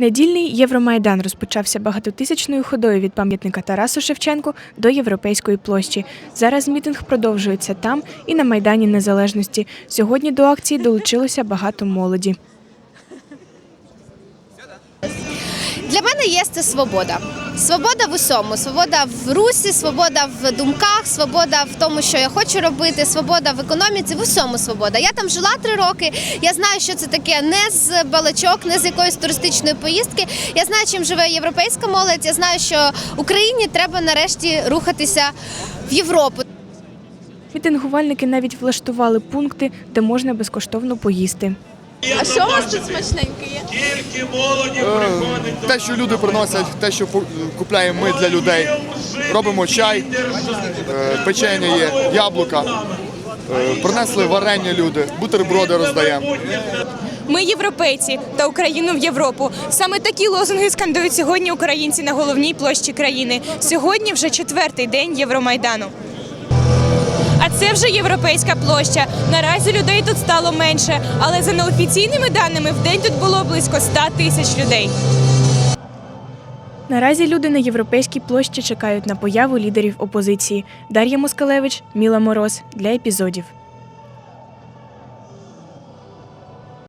Недільний Євромайдан розпочався багатотисячною ходою від пам'ятника Тарасу Шевченку до Європейської площі. Зараз мітинг продовжується там і на Майдані Незалежності. Сьогодні до акції долучилося багато молоді. Для мене є це свобода. Свобода в усьому. Свобода в русі, свобода в думках, свобода в тому, що я хочу робити, свобода в економіці, в усьому свобода. Я там жила три роки. Я знаю, що це таке не з балачок, не з якоїсь туристичної поїздки. Я знаю, чим живе європейська молодь. Я знаю, що Україні треба нарешті рухатися в Європу. Мітингувальники навіть влаштували пункти, де можна безкоштовно поїсти. А що у вас тут смачненьке є? Е, Те, що люди приносять, те, що купляємо ми для людей. Робимо чай, е, печення є, яблука. Е, Принесли варення люди, бутерброди роздаємо. Ми європейці та Україну в Європу. Саме такі лозунги скандують сьогодні українці на головній площі країни. Сьогодні вже четвертий день Євромайдану. А це вже європейська площа. Наразі людей тут стало менше, але за неофіційними даними в день тут було близько 100 тисяч людей. Наразі люди на європейській площі чекають на появу лідерів опозиції. Дар'я Москалевич, Міла Мороз для епізодів.